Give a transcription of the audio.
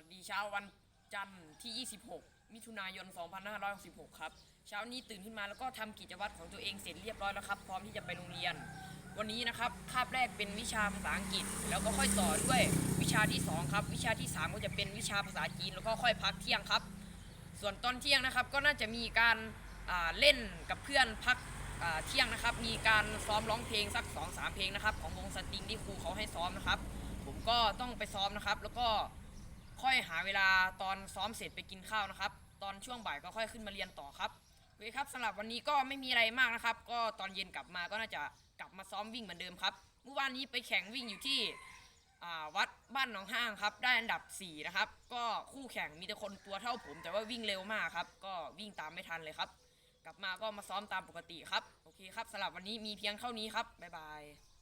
วัสดีเช้าวันจันทร์ที่ 26 มิถุนายน 2566 ครับ เช้านี้ตื่นขึ้นมาแล้วก็ทำกิจวัตรของตัวเองเสร็จเรียบร้อยแล้วครับ พร้อมที่จะไปโรงเรียน วันนี้นะครับคาบแรกเป็นวิชาภาษาอังกฤษ แล้วก็ค่อยต่อด้วยวิชาที่ 2 ครับ วิชาที่ 3 ก็จะเป็นวิชาภาษาจีนแล้วก็ค่อยพักเที่ยงครับ ส่วนตอนเที่ยงนะครับก็น่าจะมีการาเล่นกับเพื่อนพักเที่ยงนะครับ มีการซ้อมร้องเพลงสัก2อสามเพลงนะครับของวงสตริงที่ครูเขาให้ซ้อมนะครับ ผมก็ต้องไปซ้อมนะครับ แล้วก็ ค่อยหาเวลาตอนซ้อมเสร็จไปกินข้าวนะครับ ตอนช่วงบ่ายก็ค่อยขึ้นมาเรียนต่อครับโอเคครับสำหรับวันนี้ก็ไม่มีอะไรมากนะครับ ก็ตอนเย็นกลับมาก็น่าจะกลับมาซ้อมวิ่งเหมือนเดิมครับเมื่อวานนี้ไปแข่งวิ่งอยู่ที่วัดบ้านหนองห้างครับ ได้อันดับ 4 นะครับ ก็คู่แข่งมีแต่คนตัวเท่าผม แต่ว่าวิ่งเร็วมากครับ ก็วิ่งตามไม่ทันเลยครับ กลับมาก็มาซ้อมตามปกติครับ โอเคครับสำหรับวันนี้มีเพียงเท่านี้ครับ บ๊ายบาย